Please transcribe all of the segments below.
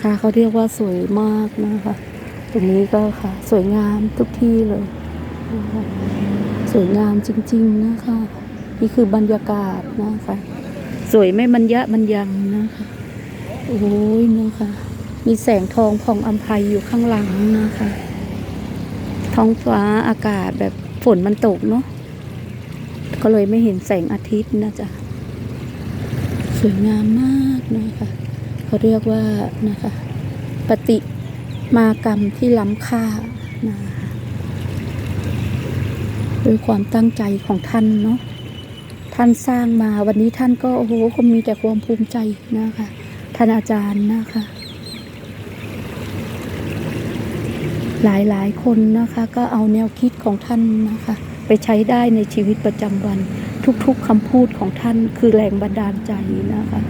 ค่ะเขาเรียกว่าสวยมากนะคะตรงนี้ก็ค่ะ สวยงามทุกที่เลย สวยงามจริง ๆนะคะ นี่คือบรรยากาศนะคะ สวยไม่มันยะมันยังนะคะโอ้ยนะคะ มีแสงทองพองอัมภัยอยู่ข้างหลังนะคะ ท้องฟ้าอากาศแบบฝนมันตกเนาะก็เลยไม่เห็นแสงอาทิตย์นะจ๊ะ สวยงามมากนะคะ เขาเรียกว่านะคะปฏิมากรรมที่ล้ำค่านะคะด้วยความตั้งใจของท่านเนาะท่านสร้างมาวันนี้ท่านก็โอ้โหคงมีแต่ความภูมิใจนะคะท่านอาจารย์นะคะ หลายหลายคนนะคะ ก็เอาแนวคิดของท่านนะคะ ไปใช้ได้ในชีวิตประจำวัน ทุกๆคำพูดของท่านคือแรงบันดาลใจนะคะ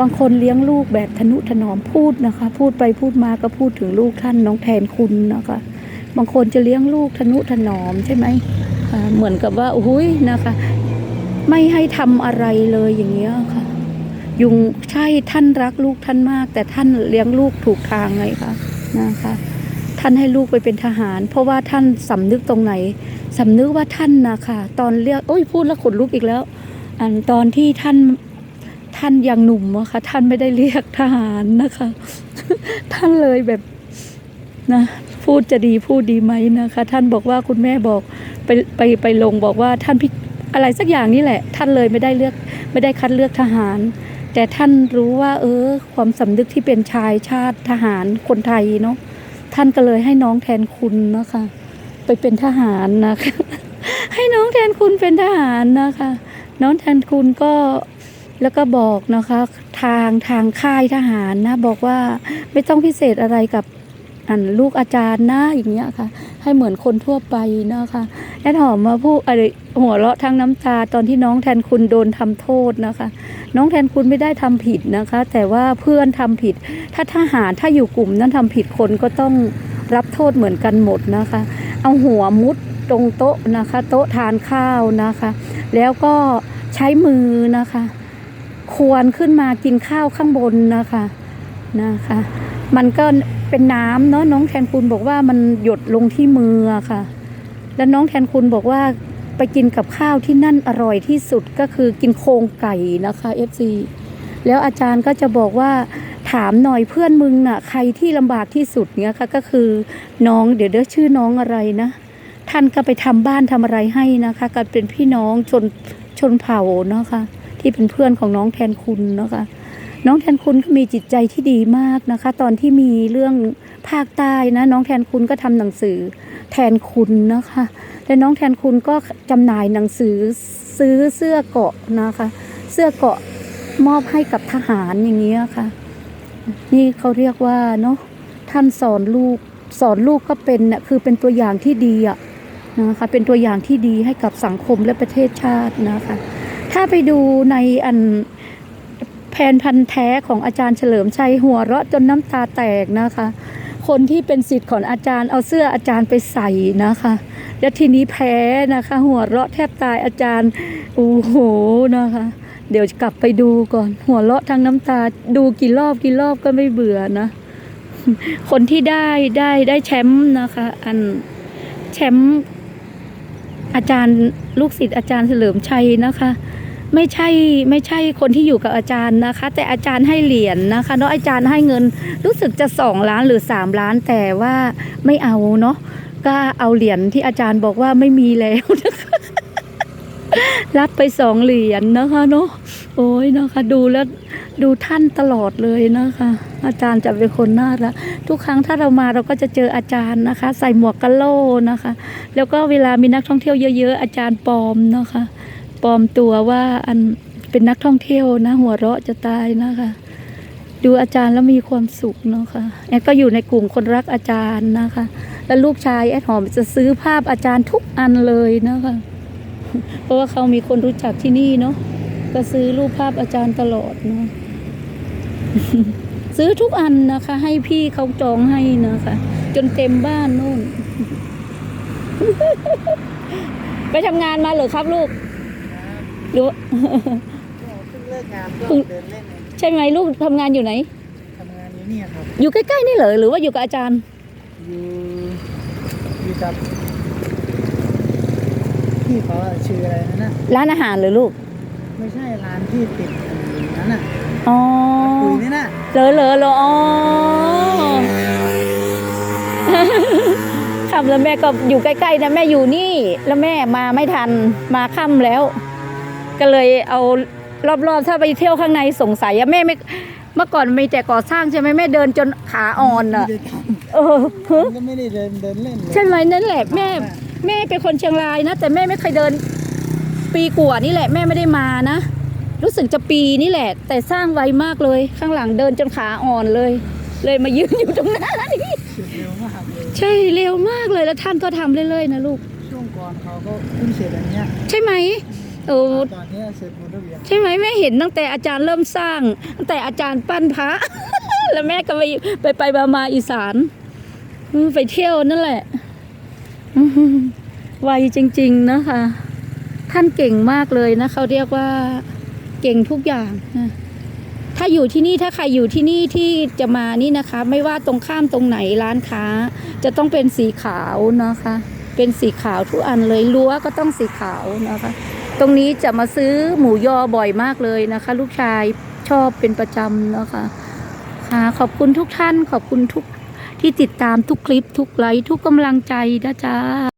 บางคนเลี้ยงลูกแบบทนุถนอมพูดนะคะ พูดไปพูดมาก็พูดถึงลูกท่านน้องแทนคุณนะคะ บางคนจะเลี้ยงลูกทนุถนอมใช่ไหมเหมือนกับว่าอุ้ยนะคะ ไม่ให้ทำอะไรเลยอย่างเงี้ยค่ะยุงใช่ท่านรักลูกท่านมาก แต่ท่านเลี้ยงลูกถูกทางไงคะนะคะ ท่านให้ลูกไปเป็นทหาร เพราะว่าท่านสำนึกตรงไหนสำนึกว่าท่านนะคะตอนเรียกโอ้ยพูดแล้วขนลุกอีกแล้วอันตอนที่ท่าน ท่านยังหนุ่มอะค่ะท่านไม่ได้เรียกทหารนะคะ ท่านเลยแบบนะพูดจะดีพูดดีไหมนะคะ ท่านบอกว่าคุณแม่บอกไปไปไปลงบอกว่าท่านพิอะไรสักอย่างนี่แหละ ท่านเลยไม่ได้เลือกไม่ได้คัดเลือกทหาร แต่ท่านรู้ว่า เออ ความสำนึกที่เป็นชายชาติทหารคนไทยเนาะท่านก็เลยให้น้องแทนคุณนะคะ ไปเป็นทหารนะคะ ให้น้องแทนคุณเป็นทหารนะคะ น้องแทนคุณก็ แล้วก็บอกนะคะทางทางค่ายทหารนะ บอกว่าไม่ต้องพิเศษอะไรกับอันลูกอาจารย์นะอย่างเงี้ยค่ะ ให้เหมือนคนทั่วไปนะคะแอดหอมมาพูดอะไรหัวเราะทั้งน้ำตาตอนที่น้องแทนคุณโดนทำโทษนะคะ น้องแทนคุณไม่ได้ทำผิดนะคะ แต่ว่าเพื่อนทำผิด ถ้าทหารถ้าอยู่กลุ่มนั้นทำผิดคนก็ต้องรับโทษเหมือนกันหมดนะคะ เอาหัวมุดตรงโต๊ะนะคะ โต๊ะทานข้าวนะคะ แล้วก็ใช้มือนะคะ ควรขึ้นมากินข้าวข้างบนนะคะนะคะ มันก็เป็นน้ำเนาะน้องแทนคุณบอกว่ามันหยดลงที่มือค่ะ แล้วน้องแทนคุณบอกว่าไปกินกับข้าวที่นั่นอร่อยที่สุดก็คือกินโครงไก่นะคะ FC แล้วอาจารย์ก็จะบอกว่าถามหน่อยเพื่อนมึงน่ะ ใครที่ลำบากที่สุดเนี้ยค่ะก็คือน้องเดี๋ยวเดี๋ยวชื่อน้องอะไรนะ ท่านก็ไปทำบ้านทำอะไรให้นะคะก็เป็นพี่น้องชนชนเผ่าเนาะค่ะ ที่เป็นเพื่อนของน้องแทนคุณเนาะค่ะน้องแทนคุณก็มีจิตใจที่ดีมากนะคะ ตอนที่มีเรื่องภาคใต้นะ น้องแทนคุณก็ทำหนังสือแทนคุณนะคะและน้องแทนคุณก็จำหน่ายหนังสือซื้อเสื้อเกาะนะคะ เสื้อเกาะมอบให้กับทหารอย่างเงี้ยค่ะ นี่เขาเรียกว่าเนาะท่านสอนลูกสอนลูกก็เป็นน่ะคือเป็นตัวอย่างที่ดีอะนะคะเป็นตัวอย่างที่ดีให้กับสังคมและประเทศชาตินะคะ ถ้าไปดูในอันแผนพันธ์แท้ของอาจารย์เฉลิมชัยหัวเราะจนน้ำตาแตกนะคะ คนที่เป็นสิทธิ์ของอาจารย์เอาเสื้ออาจารย์ไปใส่นะคะ แล้วทีนี้แพ้นะคะ หัวเราะแทบตายอาจารย์โอ้โหนะคะ เดี๋ยวกลับไปดูก่อน หัวเราะทั้งน้ำตาดูกี่รอบกี่รอบก็ไม่เบื่อนะ คนที่ได้ได้ได้แชมป์นะคะ อันแชมป์อาจารย์ลูกศิษย์อาจารย์เฉลิมชัยนะคะ ไม่ใช่ไม่ใช่คนที่อยู่กับอาจารย์นะคะ แต่อาจารย์ให้เหรียญนะคะแล้วอาจารย์ให้เงินรู้สึกจะสองล้านหรือสามล้านแต่ว่าไม่เอาเนาะก็เอาเหรียญที่อาจารย์บอกว่าไม่มีแล้วนะคะรับไปสองเหรียญนะคะเนาะโอ้ยนะคะดูแล้วดูท่านตลอดเลยนะคะ อาจารย์จะเป็นคนน่ารักทุกครั้งถ้าเรามาเราก็จะเจออาจารย์นะคะ ใส่หมวกกะโหลนะคะ แล้วก็เวลามีนักท่องเที่ยวเยอะ ๆ อาจารย์ปลอมนะคะ ปลอมตัวว่าอันเป็นนักท่องเที่ยวนะหัวเราะจะตายนะคะ ดูอาจารย์แล้วมีความสุขเนาะค่ะแอดก็อยู่ในกลุ่มคนรักอาจารย์นะคะ แล้วลูกชายแอดหอมจะซื้อภาพอาจารย์ทุกอันเลยนะคะ เพราะว่าเขามีคนรู้จักที่นี่เนาะก็ซื้อรูปภาพอาจารย์ตลอดเนาะซื้อทุกอันนะคะ ให้พี่เขาจองให้นะคะ จนเต็มบ้านนู่น ไปทำงานมาเหรอครับลูก หรือว่าเพิ่งเลิกงานก็เดินเล่นเองใช่ไหมลูกทำงานอยู่ไหน ทำงานอยู่เนี่ยครับ อยู่ใกล้ๆนี่เหรอหรือว่าอยู่กับอาจารย์ อยู่อยู่กับพี่เขาอะชื่ออะไรนั่นน่ะร้านอาหารเหรือลูกไม่ใช่ร้านที่ติดอันนั้นน่ะอ๋อคุยนี่น่ะเหรอเหรอเหรออ๋อค่ำแล้วแม่ก็อยู่ใกล้ๆนะแม่อยู่นี่ แล้วแม่มาไม่ทันมาค่ำแล้ว ก็เลยเอารอบๆถ้าไปเที่ยวข้างในสงสัยอะแม่ไม่เมื่อก่อนมีแต่ก่อสร้างใช่ไหมแม่เดินจนขาอ่อนอะไม่ได้ทเออำฮะก็ไม่ได้เดินเดินเล่นเลยใช่ไหมนั่นแหละแม่แม่เป็นคนเชียงรายนะ แต่แม่ไม่เคยเดินปีกว่านี่แหละ แม่ไม่ได้มานะ รู้สึกจะปีนี่แหละ แต่สร้างไวมากเลยข้างหลังเดินจนขาอ่อนเลย เลยมายืนอยู่ตรงหน้านี่เสร็จเร็วมากเลยใช่เร็วมากเลยแล้วท่านก็ทำเรื่อยๆนะลูกช่วงก่อนเขาก็เพิ่งเสร็จอันเนี้ยใช่ไหม โอ้ตอนเนี้ยเสร็จหมดแล้วเรียนใช่ไหมแม่เห็นตั้งแต่อาจารย์เริ่มสร้าง ตั้งแต่อาจารย์ปั้นพระ แล้วแม่ก็ไปไปไปมามาอีสานอืมไปเที่ยวนั่นแหละอืมไวจริง ๆ นะคะ ท่านเก่งมากเลยนะเขาเรียกว่าเก่งทุกอย่างนะถ้าอยู่ที่นี่ถ้าใครอยู่ที่นี่ที่จะมานี่นะคะ ไม่ว่าตรงข้ามตรงไหนร้านค้า จะต้องเป็นสีขาวนะคะ เป็นสีขาวทุกอันเลยรั้วก็ต้องสีขาวนะคะ ตรงนี้จะมาซื้อหมูยอบ่อยมากเลยนะคะ ลูกชายชอบเป็นประจำนะคะค่ะ ขอบคุณทุกท่านขอบคุณทุกที่ติดตามทุกคลิปทุกไลค์ทุกกำลังใจนะจ๊ะ